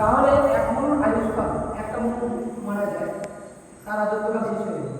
তাহলে এখন আয়ুষ্কাল একটা মারা যায় তারা যতটা শেষ হয়ে যায়